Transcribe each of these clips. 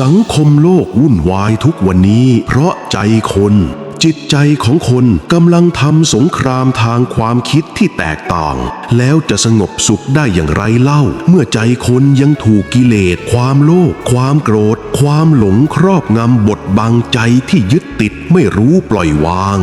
สังคมโลกวุ่นวายทุกวันนี้ เพราะใจคน จิตใจของคนกำลังทำสงครามทางความคิดที่แตกต่าง แล้วจะสงบสุขได้อย่างไรเล่า เมื่อใจคนยังถูกกิเลส ความโลภความโกรธ ความหลงครอบงำบดบังใจที่ยึดติดไม่รู้ปล่อยวาง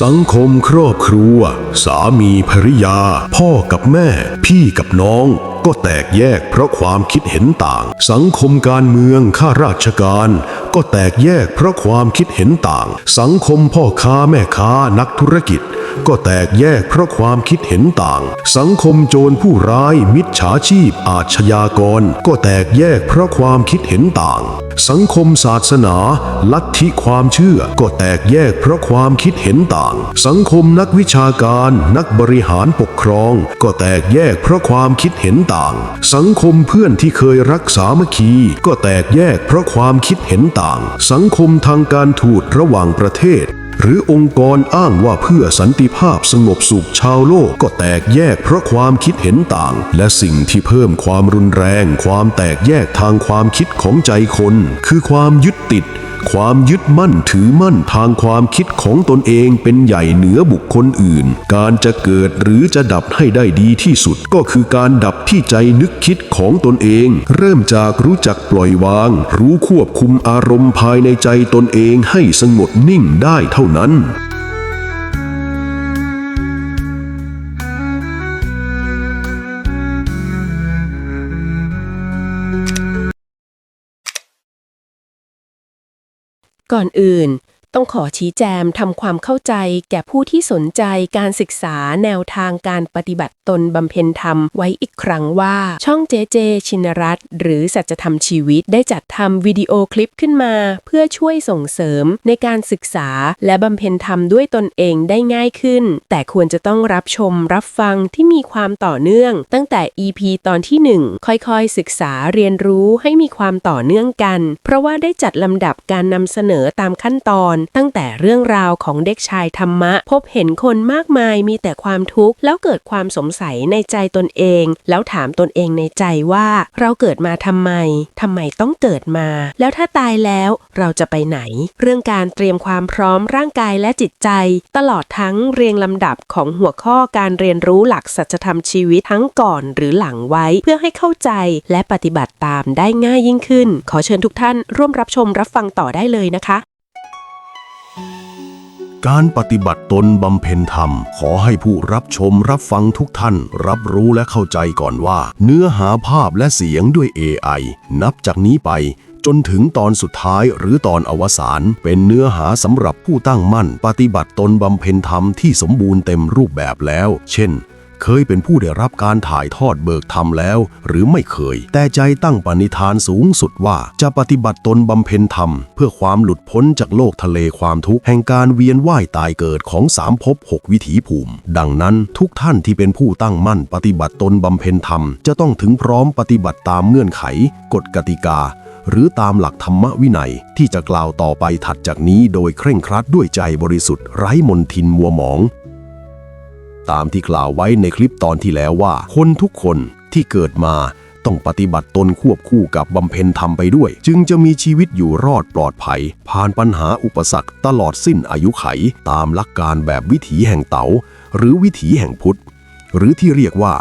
สังคมครอบครัว สามีภริยา พ่อกับแม่ พี่กับน้องก็แตกแยกเพราะความคิดเห็นต่าง สังคมการเมืองข้าราชการ ก็แตกแยกเพราะความคิดเห็นต่าง สังคมพ่อค้าแม่ค้านักธุรกิจ ก็แตกแยกเพราะความคิดเห็นต่าง สังคมโจรผู้ร้ายมิจฉาชีพ อาชญากร ก็แตกแยกเพราะความคิดเห็นต่าง สังคมศาสนา ลัทธิความเชื่อ ก็แตกแยกเพราะความคิดเห็นต่าง สังคมนักวิชาการ นักบริหารปกครอง ก็แตกแยกเพราะความคิดเห็นต่าง สังคมเพื่อนที่เคยรักสามัคคี ก็แตกแยกเพราะความคิดเห็นต่าง สังคมทางการทูตระหว่างประเทศ หรือองค์กรอ้างว่าเพื่อสันติภาพสงบสุขชาวโลกก็แตกแยกเพราะความคิดเห็นต่าง และสิ่งที่เพิ่มความรุนแรง ความแตกแยกทางความคิดของใจคน คือความยึดติด ความยึดมั่นถือมั่นทางความคิดของตนเองเป็นใหญ่เหนือบุคคลอื่น การจะเกิดหรือจะดับให้ได้ดีที่สุด ก็คือการดับที่ใจนึกคิดของตนเอง เริ่มจากรู้จักปล่อยวาง รู้ควบคุมอารมณ์ภายในใจตนเองให้สงบนิ่งได้เท่านั้น ก่อนอื่น ต้องขอชี้แจงทำความเข้าใจแก่ผู้ที่สนใจการศึกษาแนวทางการปฏิบัติตนบำเพ็ญธรรมไว้อีกครั้งว่า ช่องเจเจ ชินรัตหรือสัจธรรมชีวิตได้จัดทำวิดีโอคลิปขึ้นมา เพื่อช่วยส่งเสริมในการศึกษาและบำเพ็ญธรรมด้วยตนเองได้ง่ายขึ้น แต่ควรจะต้องรับชมรับฟังที่มีความต่อเนื่อง ตั้งแต่ EP ตอนที่ 1 ค่อยๆ ศึกษาเรียนรู้ให้มีความต่อเนื่องกัน เพราะว่าได้จัดลำดับการนำเสนอตามขั้นตอนตั้งแต่เรื่องราวของเด็กชายธรรมะ พบเห็นคนมากมายมีแต่ความทุกข์ แล้วเกิดความสงสัยในใจตนเอง แล้วถามตนเองในใจว่า เราเกิดมาทำไมทำไมต้องเกิดมา แล้วถ้าตายแล้วเราจะไปไหน เรื่องการเตรียมความพร้อมร่างกายและจิตใจ ตลอดทั้งเรียงลำดับของหัวข้อการเรียนรู้หลักสัจธรรมชีวิตทั้งก่อนหรือหลังไว้เพื่อให้เข้าใจและปฏิบัติตามได้ง่ายยิ่งขึ้น ขอเชิญทุกท่านร่วมรับชมรับฟังต่อได้เลยนะคะ การปฏิบัติตนบำเพ็ญธรรม ขอให้ผู้รับชมรับฟังทุกท่าน รับรู้และเข้าใจก่อนว่า เนื้อหาภาพและเสียงด้วย AI นับจากนี้ไป จนถึงตอนสุดท้ายหรือตอนอวสานเป็นเนื้อหาสำหรับผู้ตั้งมั่น ปฏิบัติตนบำเพ็ญธรรมที่สมบูรณ์เต็มรูปแบบแล้ว เช่น เคยเป็นผู้ได้รับการถ่ายทอดเบิกธรรมแล้ว หรือไม่เคย แต่ใจตั้งปณิธานสูงสุดว่าจะปฏิบัติตนบำเพ็ญธรรม เพื่อความหลุดพ้นจากโลกทะเลความทุกข์แห่งการเวียนว่ายตายเกิดของสามภพหกวิถีภูมิ ดังนั้นทุกท่านที่เป็นผู้ตั้งมั่นปฏิบัติตนบำเพ็ญธรรม จะต้องถึงพร้อมปฏิบัติตามเงื่อนไข กฎกติกา หรือตามหลักธรรมวินัย ที่จะกล่าวต่อไปถัดจากนี้โดยเคร่งครัดด้วยใจบริสุทธิ์ไร้มนทินมัวหมอง ตามที่กล่าวไว้ในคลิปตอนที่แล้วว่า คนทุกคนที่เกิดมาต้องปฏิบัติตนควบคู่กับบำเพ็ญธรรมไปด้วย จึงจะมีชีวิตอยู่รอดปลอดภัย ผ่านปัญหาอุปสรรคตลอดสิ้นอายุไข ตามหลักการแบบวิถีแห่งเต๋า หรือวิถีแห่งพุทธ หรือที่เรียกว่า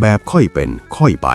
แบบค่อยเป็นค่อยไป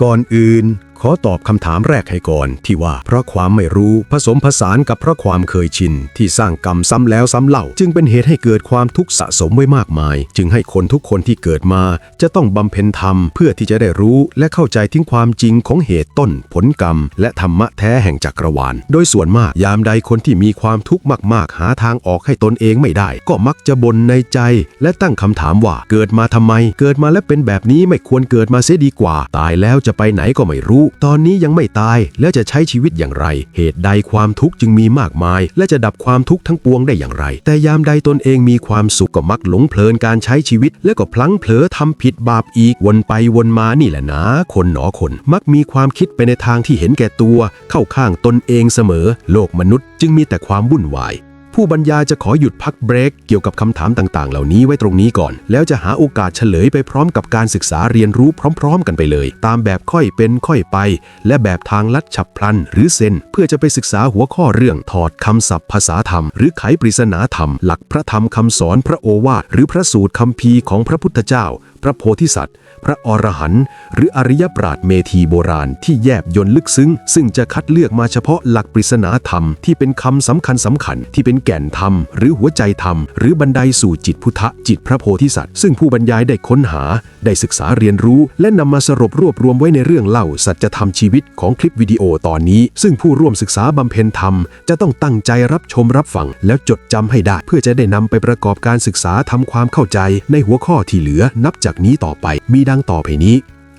ก่อนอื่น ขอตอบคำถามแรกให้ก่อนที่ว่าเพราะความไม่รู้ผสมผสานกับเพราะความเคยชิน ที่สร้างกรรมซ้ำแล้วซ้ำเล่า จึงเป็นเหตุให้เกิดความทุกข์สะสมไว้มากมาย จึงให้คนทุกคนที่เกิดมา จะต้องบำเพ็ญธรรมเพื่อที่จะได้รู้และเข้าใจถึงความจริงของเหตุต้น ผลกรรม และธรรมะแท้แห่งจักรวาล โดยส่วนมากยามใดคนที่มีความทุกข์มาก ๆ หาทางออกให้ตนเองไม่ได้ ก็มักจะบ่นในใจ และตั้งคำถามว่าเกิดมาทำไม เกิดมาแล้วเป็นแบบนี้ไม่ควรเกิดมาเสียดีกว่า ตายแล้วจะไปไหนก็ไม่รู้ตอนนี้ยังไม่ตายแล้วจะใช้ชีวิตอย่างไร เหตุใดความทุกข์จึงมีมากมาย และจะดับความทุกข์ทั้งปวงได้อย่างไร แต่ยามใดตนเองมีความสุขก็มักหลงเพลินการใช้ชีวิต และก็พลั้งเผลอทำผิดบาปอีกวนไปวนมานี่แหละนะคนหนอคนมักมีความคิดไปในทางที่เห็นแก่ตัว เข้าข้างตนเองเสมอ โลกมนุษย์จึงมีแต่ความวุ่นวาย ผู้บรรยายจะขอหยุดพักเบรกเกี่ยวกับคำถามต่างๆ เหล่านี้ไว้ตรงนี้ก่อน แล้วจะหาโอกาสเฉลยไปพร้อมกับการศึกษาเรียนรู้พร้อม ๆ กันไปเลย ตามแบบค่อยเป็นค่อยไป และแบบทางลัดฉับพลัน หรือเซนเพื่อจะไปศึกษาหัวข้อเรื่องถอดคำศัพท์ภาษาธรรม หรือไขปริศนาธรรม หลักพระธรรมคำสอนพระโอวาทหรือพระสูตรคำพีร์ของพระพุทธเจ้าพระโพธิสัตว์ พระอรหันต์หรืออริยปราดเมธีโบราณที่แยบยนลึกซึ้ง ซึ่งจะคัดเลือกมาเฉพาะหลักปริศนาธรรมที่เป็นคำสำคัญสำคัญที่เป็นแก่นธรรม หรือหัวใจธรรม หรือบันไดสู่จิตพุทธจิตพระโพธิสัตว์ ซึ่งผู้บรรยายได้ค้นหา ได้ศึกษาเรียนรู้ และนำมาสรุปรวบรวมไว้ในเรื่องเล่าสัจธรรมชีวิตของคลิปวิดีโอตอนนี้ ซึ่งผู้ร่วมศึกษาบำเพ็ญธรรม จะต้องตั้งใจรับชมรับฟังแล้วจดจำให้ได้ เพื่อจะได้นำไปประกอบการศึกษาทำความเข้าใจในหัวข้อที่เหลือนับจจากนี้ต่อไปมีดังต่อไปนี้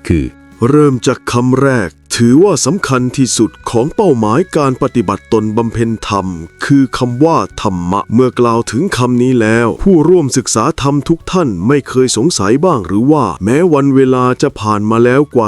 คือ เริ่มจากคำแรก ถือว่าสำคัญที่สุดของเป้าหมายการปฏิบัติตนบำเพ็ญธรรม คือคำว่าธรรมะ เมื่อกล่าวถึงคำนี้แล้ว ผู้ร่วมศึกษาธรรมทุกท่านไม่เคยสงสัยบ้างหรือว่า แม้วันเวลาจะผ่านมาแล้วกว่า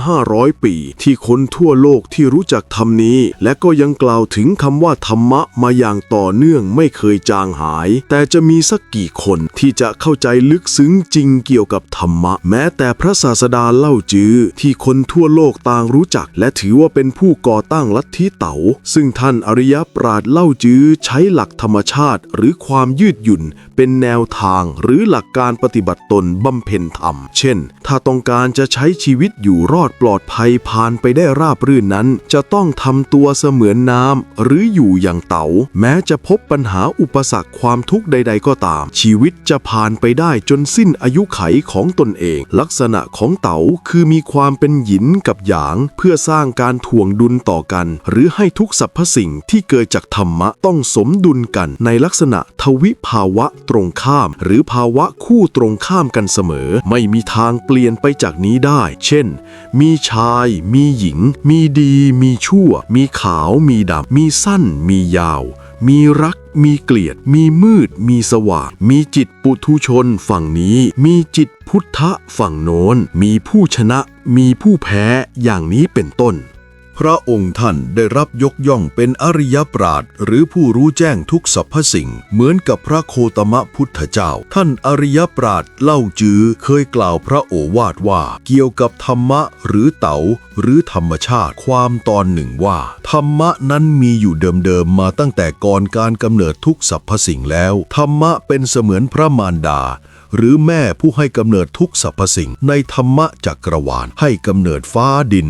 2,500 ปี ที่คนทั่วโลกที่รู้จักธรรมนี้ และก็ยังกล่าวถึงคำว่าธรรมะมาอย่างต่อเนื่องไม่เคยจางหาย แต่จะมีสักกี่คนที่จะเข้าใจลึกซึ้งจริงเกี่ยวกับธรรมะ แม้แต่พระศาสดาเล่าจือที่คนทั่วโลกต่างรู้จัก และถือว่าเป็นผู้ก่อตั้งลัทธิเต๋า ซึ่งท่านอริยปราดเล่าจือใช้หลักธรรมชาติ หรือความยืดหยุ่น เป็นแนวทางหรือหลักการปฏิบัติตนบำเพ็ญธรรม เช่น ถ้าต้องการจะใช้ชีวิตอยู่รอดปลอดภัยผ่านไปได้ราบรื่นนั้น จะต้องทำตัวเสมือนน้ำหรืออยู่อย่างเต๋า แม้จะพบปัญหาอุปสรรคความทุกข์ใด ๆ ก็ตาม ชีวิตจะผ่านไปได้จนสิ้นอายุไขของตนเอง ลักษณะของเต๋าคือมีความเป็นหยินกับหยางเพื่อสร้างการถ่วงดุลต่อกัน หรือให้ทุกสรรพสิ่งที่เกิดจากธรรมะต้องสมดุลกันในลักษณะทวิภาวะตรงข้าม หรือภาวะคู่ตรงข้ามกันเสมอ ไม่มีทางเปลี่ยนไปจากนี้ได้ เช่น มีชาย มีหญิง มีดี มีชั่ว มีขาว มีดำ มีสั้น มียาว มีรักมีเกลียด มีมืด มีสว่าง มีจิตปุถุชนฝั่งนี้ มีจิตพุทธะฝั่งโน้น มีผู้ชนะ มีผู้แพ้อย่างนี้เป็นต้น พระองค์ท่านได้รับยกย่องเป็นอริยปราดหรือผู้รู้แจ้งทุกสรรพสิ่ง เหมือนกับพระโคตมะพุทธเจ้า ท่านอริยปราดเล่าจือเคยกล่าวพระโอวาทว่า เกี่ยวกับธรรมะหรือเต๋าหรือธรรมชาติความตอนหนึ่งว่า ธรรมะนั้นมีอยู่เดิมๆมาตั้งแต่ก่อนการกำเนิดทุกสรรพสิ่งแล้ว ธรรมะเป็นเสมือนพระมารดา หรือแม่ผู้ให้กำเนิดทุกสรรพสิ่งในธรรมะจักรวาล ให้กำเนิดฟ้าดิน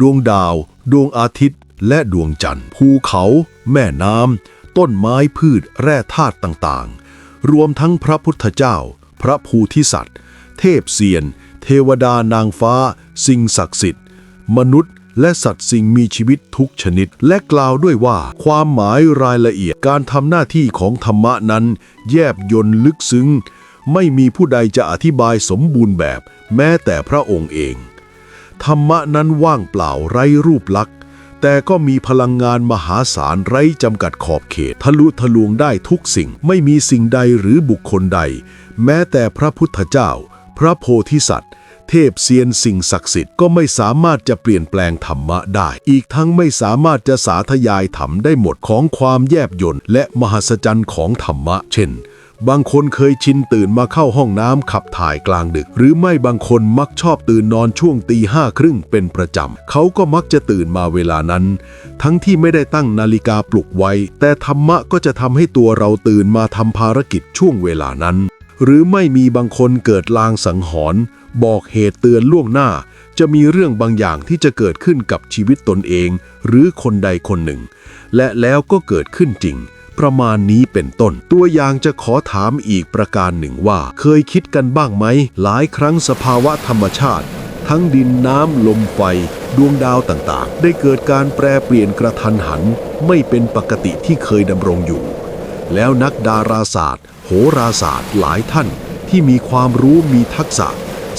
ดวงดาว ดวงอาทิตย์ และดวงจันทร์ ภูเขา แม่น้ำ ต้นไม้พืช แร่ธาตุต่างๆ รวมทั้งพระพุทธเจ้า พระภูธิสัตว์ เทพเสียน เทวดานางฟ้า สิ่งศักดิ์สิทธิ์ มนุษย์และสัตว์สิ่งมีชีวิตทุกชนิด และกล่าวด้วยว่า ความหมายรายละเอียดการทำหน้าที่ของธรรมะนั้น แยบยนต์ลึกซึ้ง ไม่มีผู้ใดจะอธิบายสมบูรณ์แบบ แม้แต่พระองค์เอง ธรรมะนั้นว่างเปล่าไร้รูปลักษณ์ แต่ก็มีพลังงานมหาศาลไร้จำกัดขอบเขต ทะลุทะลวงได้ทุกสิ่ง ไม่มีสิ่งใดหรือบุคคลใด แม้แต่พระพุทธเจ้า พระโพธิสัตว์ เทพเซียนสิ่งศักดิ์สิทธิ์ก็ไม่สามารถจะเปลี่ยนแปลงธรรมะได้ อีกทั้งไม่สามารถจะสาธยายธรรมได้หมดของความแยบยนต์และมหัศจรรย์ของธรรมะ เช่น บางคนเคยชินตื่นมาเข้าห้องน้ำขับถ่ายกลางดึก หรือไม่บางคนมักชอบตื่นนอนช่วงตีห้าครึ่งเป็นประจำ เขาก็มักจะตื่นมาเวลานั้น ทั้งที่ไม่ได้ตั้งนาฬิกาปลุกไว้ แต่ธรรมะก็จะทำให้ตัวเราตื่นมาทำภารกิจช่วงเวลานั้น หรือไม่มีบางคนเกิดลางสังหรณ์บอกเหตุเตือนล่วงหน้า จะมีเรื่องบางอย่างที่จะเกิดขึ้นกับชีวิตตนเอง หรือคนใดคนหนึ่ง และแล้วก็เกิดขึ้นจริง ประมาณนี้เป็นต้น ตัวอย่างจะขอถามอีกประการหนึ่งว่า เคยคิดกันบ้างไหม หลายครั้งสภาวะธรรมชาติ ทั้งดินน้ำลมไฟ ดวงดาวต่างๆ ได้เกิดการแปรเปลี่ยนกระทันหัน ไม่เป็นปกติที่เคยดำรงอยู่ แล้วนักดาราศาสตร์ โหราศาสตร์หลายท่าน ที่มีความรู้มีทักษะ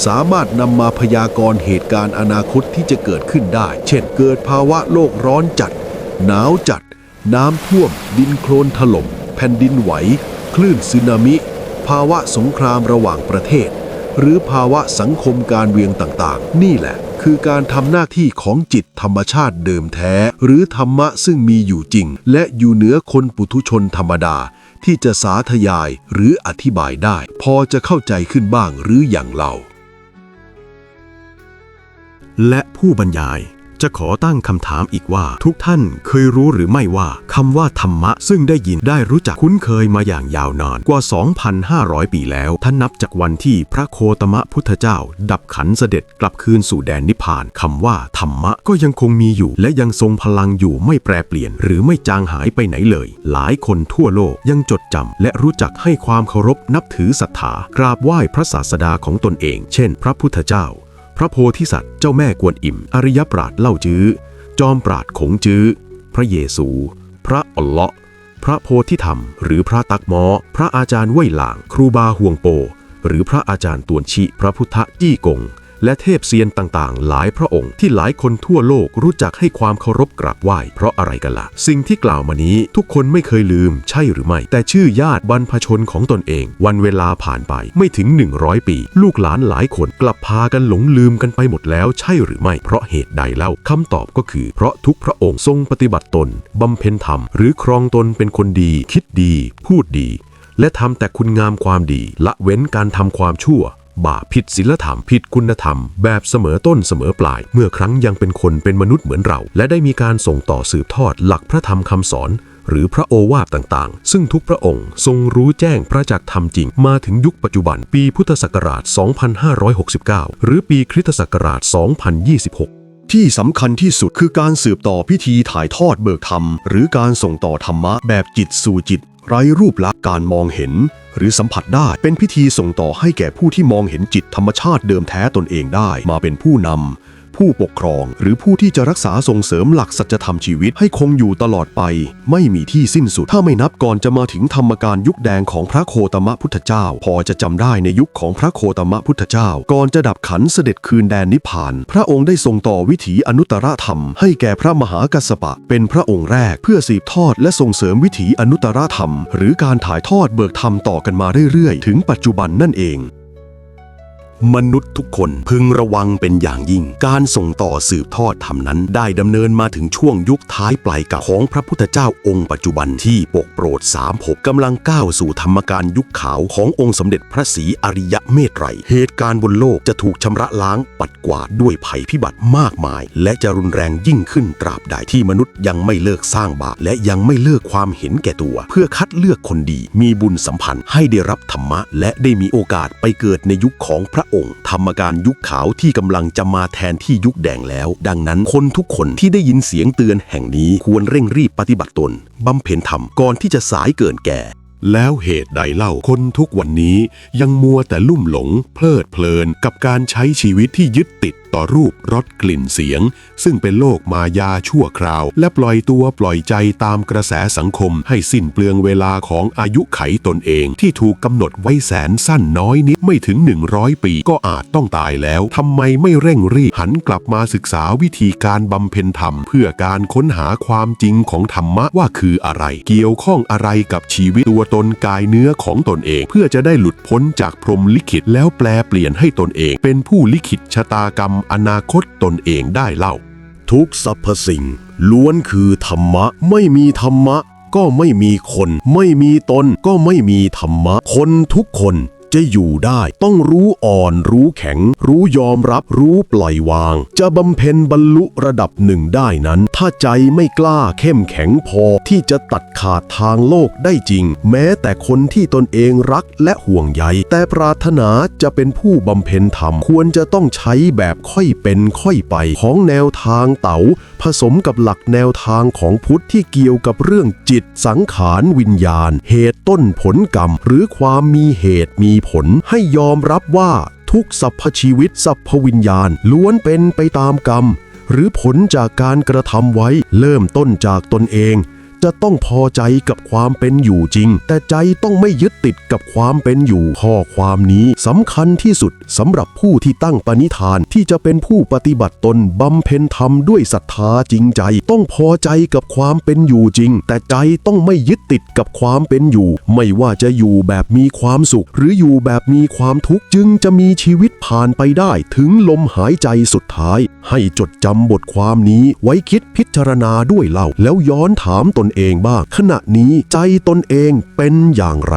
สามารถนำมาพยากรณ์เหตุการณ์อนาคตที่จะเกิดขึ้นได้ เช่น เกิดภาวะโลกร้อนจัด หนาวจัด น้ำท่วม ดินโคลนถล่ม แผ่นดินไหว คลื่นสึนามิ ภาวะสงครามระหว่างประเทศ หรือภาวะสังคมการเวียงต่างๆ นี่แหละ คือการทำหน้าที่ของจิตธรรมชาติเดิมแท้ หรือธรรมะซึ่งมีอยู่จริง และอยู่เหนือคนปุถุชนธรรมดา ที่จะสาธยายหรืออธิบายได้ พอจะเข้าใจขึ้นบ้างหรืออย่างเรา และผู้บรรยาย จะขอตั้งคำถามอีกว่า ทุกท่านเคยรู้หรือไม่ว่าคำว่าธรรมะ ซึ่งได้ยินได้รู้จักคุ้นเคยมาอย่างยาวนานกว่า 2,500 ปีแล้วท่านนับจากวันที่พระโคตมะพุทธเจ้า ดับขันเสด็จกลับคืนสู่แดนนิพพานคำว่าธรรมะก็ยังคงมีอยู่และยังทรงพลังอยู่ไม่แปรเปลี่ยน หรือไม่จางหายไปไหนเลย หลายคนทั่วโลกยังจดจำและรู้จักให้ความเคารพนับถือศรัทธากราบไหว้พระศาสดาของตนเอง เช่น พระพุทธเจ้า ระโพธิสัตว์เจ้าแม่กวนอิมอริยปราดเล่าจื้อ จอมปราดขงจื้อ พระเยซู พระอัลเลาะห์พระโพธิธรรม หรือพระตักมอ พระอาจารย์เว่ยหลาง ครูบาห่วงโป หรือพระอาจารย์ตวนชิ พระพุทธจี้กง และเทพเซียนต่างๆ หลายพระองค์ที่หลายคนทั่วโลกรู้จักให้ความเคารพกราบไหว้เพราะอะไรกันละ่ะ สิ่งที่กล่าวมานี้ทุกคนไม่เคยลืมใช่หรือไม่ แต่ชื่อญาติบรรพชนของตนเอง วันเวลาผ่านไปไม่ถึง 100 ปี ลูกหลานหลายคนกลับพากันหลงลืมกันไปหมดแล้วใช่หรือไม่เพราะเหตุใดเล่าคำตอบก็คือ เพราะทุกพระองค์ทรงปฏิบัติตนบำเพ็ญธรรม หรือครองตนเป็นคนดี คิดดี พูดดีและทำแต่คุณงามความดี ละเว้นการทำความชั่ว บาปผิดศีลธรรมผิดคุณธรรม แบบเสมอต้นเสมอปลาย เมื่อครั้งยังเป็นคนเป็นมนุษย์เหมือนเรา และได้มีการส่งต่อสืบทอดหลักพระธรรมคำสอน หรือพระโอวาทต่างๆ ซึ่งทุกพระองค์ทรงรู้แจ้งพระจักธรรมจริง มาถึงยุคปัจจุบันปีพุทธศักราช 2569 หรือปีคริสตศักราช 2026ที่สำคัญที่สุดคือการสืบต่อพิธีถ่ายทอดเบิกธรรม หรือการส่งต่อธรรมะแบบจิตสู่จิต ไร้รูปลักษณ์การมองเห็น หรือสัมผัสได้เป็นพิธีส่งต่อให้แก่ผู้ที่มองเห็นจิตธรรมชาติเดิมแท้ตนเองได้มาเป็นผู้นำ ผู้ปกครอง หรือผู้ที่จะรักษาส่งเสริมหลักสัจธรรมชีวิตให้คงอยู่ตลอดไป ไม่มีที่สิ้นสุด ถ้าไม่นับก่อนจะมาถึงธรรมการยุคแดงของพระโคตมะพุทธเจ้า พอจะจำได้ในยุคของพระโคตมะพุทธเจ้า ก่อนจะดับขันเสด็จคืนแดนนิพพาน พระองค์ได้ทรงต่อวิถีอนุตตรธรรม ให้แก่พระมหากัสสปะ เป็นพระองค์แรกเพื่อสืบทอดและส่งเสริมวิถีอนุตตรธรรม หรือการถ่ายทอดเบิกธรรมต่อกันมาเรื่อยๆ ถึงปัจจุบันนั่นเอง มนุษย์ทุกคนพึงระวังเป็นอย่างยิ่ง การส่งต่อสืบทอดธรรมนั้น ได้ดำเนินมาถึงช่วงยุคท้ายปลายกับของพระพุทธเจ้าองค์ปัจจุบันที่ปกโปรดสามภพกำลังก้าวสู่ธรรมการยุคขาวขององค์สมเด็จพระศรีอริยเมตไตรเหตุการณ์บนโลกจะถูกชำระล้างปัดกวาดด้วยภัยพิบัติมากมาย และจะรุนแรงยิ่งขึ้นตราบใดที่มนุษย์ยังไม่เลิกสร้างบาปและยังไม่เลิกความเห็นแก่ตัว เพื่อคัดเลือกคนดี มีบุญสัมพันธ์ให้ได้รับธรรมะ และได้มีโอกาสไปเกิดในยุคของพระองค์ ธรรมการยุคขาวที่กำลังจะมาแทนที่ยุคแดงแล้ว ดังนั้นคนทุกคนที่ได้ยินเสียงเตือนแห่งนี้ควรเร่งรีบปฏิบัติตนบำเพ็ญธรรมก่อนที่จะสายเกินแก่แล้วเหตุใดเล่าคนทุกวันนี้ยังมัวแต่ลุ่มหลง เพลิดเพลินกับการใช้ชีวิตที่ยึดติด ต่อรูปรสกลิ่นเสียง ซึ่งเป็นโลกมายาชั่วคราว และปล่อยตัวปล่อยใจตามกระแสสังคม ให้สิ้นเปลืองเวลาของอายุไขตนเอง ที่ถูกกำหนดไว้แสนสั้นน้อยนิดไม่ถึง 100 ปีก็อาจต้องตายแล้วทำไมไม่เร่งรีบหันกลับมาศึกษาวิธีการบำเพ็ญธรรม เพื่อการค้นหาความจริงของธรรมะว่าคืออะไร เกี่ยวข้องอะไรกับชีวิตตัวตนกายเนื้อของตนเอง เพื่อจะได้หลุดพ้นจากพรมลิขิตแล้วแปลเปลี่ยนให้ตนเอง เป็นผู้ลิขิตชะตากรรมอนาคตตนเองได้เล่า ทุกสรรพสิ่ง ล้วนคือธรรมะ ไม่มีธรรมะ ก็ไม่มีคน ไม่มีตนก็ไม่มีธรรมะ คนทุกคน จะอยู่ได้ ต้องรู้อ่อน รู้แข็ง รู้ยอมรับ รู้ปล่อยวาง จะบำเพ็ญบรรลุระดับหนึ่งได้นั้น ถ้าใจไม่กล้าเข้มแข็งพอที่จะตัดขาดทางโลกได้จริง แม้แต่คนที่ตนเองรักและห่วงใยแต่ปรารถนาจะเป็นผู้บำเพ็ญธรรม ควรจะต้องใช้แบบค่อยเป็นค่อยไป ของแนวทางเต๋า ผสมกับหลักแนวทางของพุทธที่เกี่ยวกับเรื่องจิตสังขารวิญญาณ เหตุต้นผลกรรม หรือความมีเหตุมีผลให้ยอมรับว่าทุกสรรพชีวิตสรรพวิญญาณล้วนเป็นไปตามกรรม หรือผลจากการกระทำไว้เริ่มต้นจากตนเอง จะต้องพอใจกับความเป็นอยู่จริง แต่ใจต้องไม่ยึดติดกับความเป็นอยู่ข้อความนี้สำคัญที่สุดสำหรับผู้ที่ตั้งปณิธานที่จะเป็นผู้ปฏิบัติตนบำเพ็ญธรรมด้วยศรัทธาจริงใจ ต้องพอใจกับความเป็นอยู่จริง แต่ใจต้องไม่ยึดติดกับความเป็นอยู่ ไม่ว่าจะอยู่แบบมีความสุข หรืออยู่แบบมีความทุกข์จึงจะมีชีวิตผ่านไปได้ ถึงลมหายใจสุดท้าย ให้จดจำบทความนี้ไว้คิดพิจารณาด้วยเล่าแล้วย้อนถามตนเองบ้าง ขณะนี้ใจตนเองเป็นอย่างไร